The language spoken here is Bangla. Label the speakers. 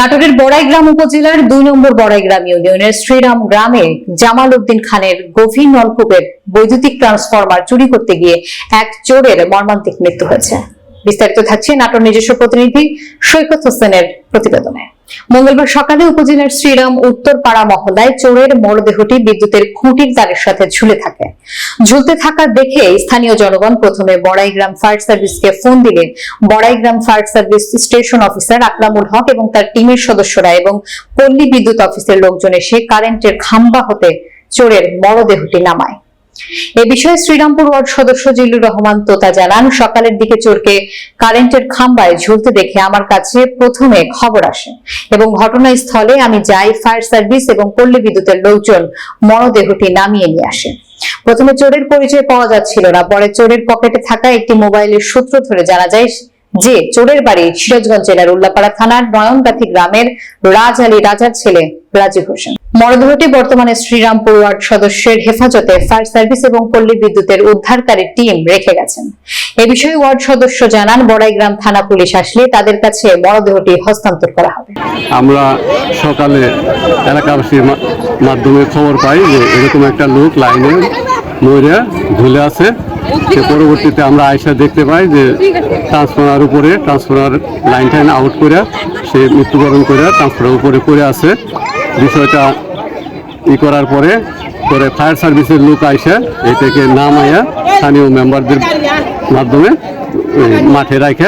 Speaker 1: নাটোরের বড়াইগ্রাম উপজেলার দুই নম্বর বড়াইগ্রাম ইউনিয়নের শ্রীরাম গ্রামে জামাল উদ্দিন খানের গভীর নলকূপের বৈদ্যুতিক ট্রান্সফরমার চুরি করতে গিয়ে এক চোরের মর্মান্তিক মৃত্যু হয়েছে। বিস্তারিত থাকছে নাটোর নিজস্ব প্রতিনিধি সৈকত হোসেনের প্রতিবেদনে। মঙ্গলবার সকালে উপজেলার শ্রীরাম উত্তরপাড়া মহল্লায় চোরের মরদেহটি বিদ্যুতের খুঁটির তারের সাথে ঝুলে থাকে। ঝুলতে থাকা দেখে স্থানীয় জনগণ প্রথমে বড়াইগ্রাম ফায়ার সার্ভিসকে ফোন দিলে Baraigram fire service station officer Akramul Haque এবং তার টিমের সদস্যরা এবং পল্লী বিদ্যুৎ অফিসের লোকজন এসে কারেন্টের খাম্বা হতে চোরের মরদেহটি নামায়। এ বিষয়ে শ্রীরামপুর ওয়ার্ড সদস্য জিল্লুর রহমান তোতা জানান, সকালের দিকে চোরকে কারেন্টের খাম্বায় ঝুলতে দেখে আমার কাছে প্রথমে খবর আসে এবং ঘটনাস্থলে আমি যাই, ফায়ার সার্ভিস এবং পল্লী বিদ্যুতের লোকজন মরদেহটি নামিয়ে নিয়ে আসে। প্রথমে চোরের পরিচয় পাওয়া যাচ্ছিল না, পরে চোরের পকেটে থাকা একটি মোবাইলের সূত্র ধরে জানা যায় যে চোরের বাড়ি সিরাজগঞ্জ জেলার উল্লাপাড়া থানার নয়নগাথি গ্রামের রাজ আলী রাজার ছেলে রাজীব হোসেন। মরদেহটি বর্তমানে শ্রীরামপুর ওয়ার্ড সদস্যের হেফাজতে ফায়ার সার্ভিস এবং পল্লী বিদ্যুতের উদ্ধারকারী টিম রেখে গেছেন। এ বিষয়ে ওয়ার্ড সদস্য জানান বড়াইগ্রাম থানা পুলিশ আসলে তাদের কাছে মরদেহটি হস্তান্তর করা হবে।
Speaker 2: আমরা সকালে এলাকাবাসীর মাধ্যমে খবর পাই যে এরকম একটা লোক লাইনে মরে ঝুলে আছে। সে পরবর্তীতে আমরা আয়সা দেখতে পাই যে ট্রান্সফর্মার উপরে ট্রান্সফর্মার লাইন টাইন আউট করে সে মৃত্যুবরণ করে ট্রান্সফর্মার উপরে পড়ে আছে। বিষয়টা ই করার পরে পরে ফায়ার সার্ভিসের লোক আইসা নাম আয়া স্থানীয় মেম্বারদের মাধ্যমে মাঠে রাখে